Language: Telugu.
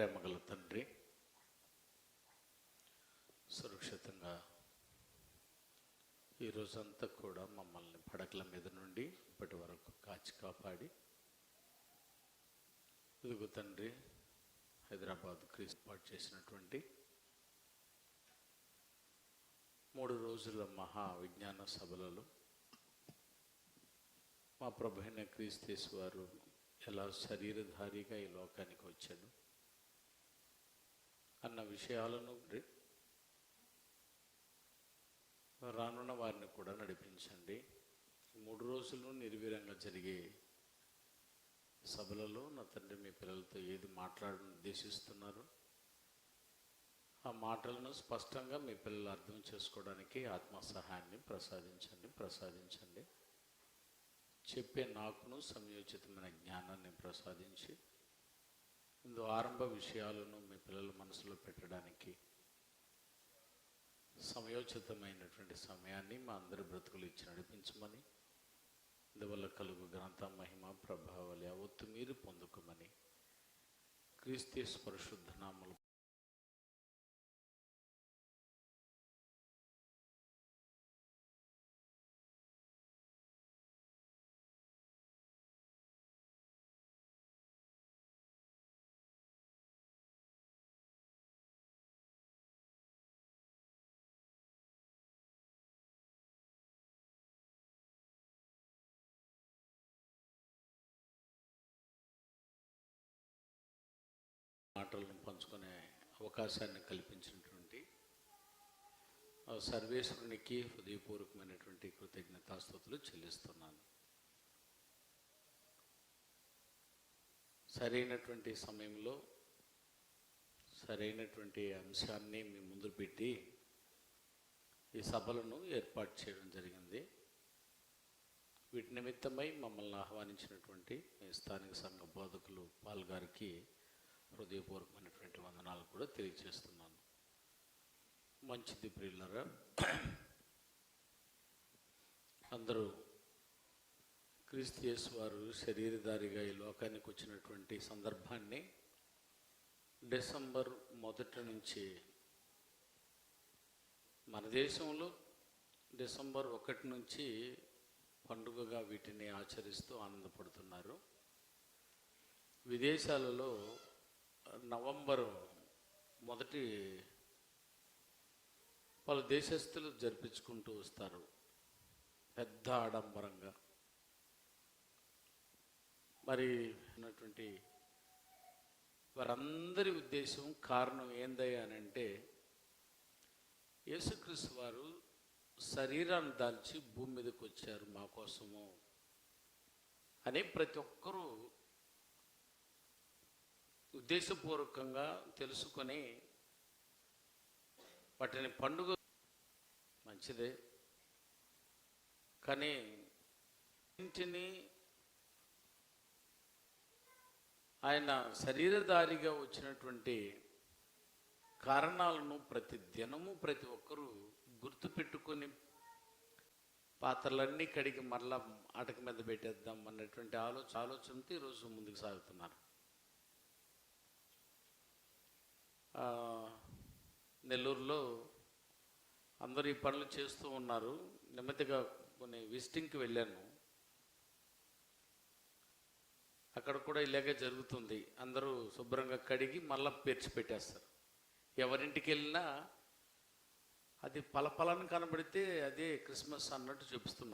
ప్రేమగల తండ్రి సురక్షితంగా ఈ రోజంతా కూడా మమ్మల్ని పడకల మీద నుండి ఇప్పటి వరకు కాచి కాపాడి. ఇదిగో తండ్రి హైదరాబాద్ ఏర్పాటు చేసినటువంటి మూడు రోజుల మహా విజ్ఞాన సభలలో మా ప్రభు అయిన వారు ఎలా శరీరధారిగా ఈ లోకానికి వచ్చాడు అన్న విషయాలను రానున్న వారిని కూడా నడిపించండి. మూడు రోజులు నిర్వీరంగా జరిగే సభలలో నా తండ్రి మీ పిల్లలతో ఏది మాట్లాడని ఉద్దేశిస్తున్నారు? ఆ మాటలను స్పష్టంగా మీ పిల్లలు అర్థం చేసుకోవడానికి ఆత్మ సహాయాన్ని ప్రసాదించండి ప్రసాదించండి. చెప్పే నాకును సంయోచితమైన జ్ఞానాన్ని ప్రసాదించి ఇందు ఆరంభ విషయాలను మీ పిల్లల మనసులో పెట్టడానికి సమయోచితమైనటువంటి సమయాన్ని మా అందరి బ్రతుకులు ఇచ్చి నడిపించమని ఇందువల్ల కలుగు గ్రంథ మహిమ ప్రభావాలు ఒత్తిమీరి మీరు పొందుకోమని క్రీస్తు పరిశుద్ధ అవకాశాన్ని కల్పించినటువంటి సర్వేశ్వరునికి హృదయపూర్వకమైనటువంటి కృతజ్ఞతాస్తుతులు చెల్లిస్తున్నాను. సరైనటువంటి సమయంలో సరైనటువంటి అంశాన్ని మీ ముందు పెట్టి ఈ సభలను ఏర్పాటు చేయడం జరిగింది. వీటి నిమిత్తమై మమ్మల్ని ఆహ్వానించినటువంటి మీ స్థానిక సంఘ బోధకులు పాల్ గారికి హృదయపూర్వకమైనటువంటి వందనాలు కూడా తెలియజేస్తున్నాను. మంచిది ప్రియులరా అందరూ క్రీస్తు వారు శరీరధారిగా ఈ లోకానికి వచ్చినటువంటి సందర్భాన్ని డిసెంబర్ మొదటి నుంచి మన దేశంలో డిసెంబర్ ఒకటి నుంచి పండుగగా వీటిని ఆచరిస్తూ ఆనందపడుతున్నారు. విదేశాలలో నవంబర్ మొదటి పలు దేశస్తులు జరిపించుకుంటూ వస్తారు. పెద్ద ఆడంబరంగా. మరి ఉన్నటువంటి వారందరి ఉద్దేశం కారణం ఏందయ్యా అని అంటే యేసుక్రీస్తు వారు శరీరాన్ని దాల్చి భూమి మీదకి వచ్చారు మా కోసము అని ప్రతి ఒక్కరూ ఉద్దేశపూర్వకంగా తెలుసుకొని వాటిని పండుగ మంచిదే. కానీ ఇంటిని ఆయన శరీరధారిగా వచ్చినటువంటి కారణాలను ప్రతి దినము ప్రతి ఒక్కరూ గుర్తుపెట్టుకొని పాత్రలన్నీ కడిగి మరలా ఆటక మీద పెట్టేద్దాం అన్నటువంటి ఆలోచన ఆలోచనతో ఈరోజు ముందుకు సాగుతున్నారు ఆ, నెల్లూరులో అందరూ ఈ పనులు చేస్తూ ఉన్నారు. నెమ్మదిగా కొన్ని విజిటింగ్కి వెళ్ళాను. అక్కడ కూడా ఇలాగే జరుగుతుంది. అందరూ శుభ్రంగా కడిగి మళ్ళీ పేర్చి పెట్టేస్తారు. ఎవరింటికి వెళ్ళినా అది పలపలని కనబడితే అదే క్రిస్మస్ అన్నట్టు చూపిస్తున్నారు.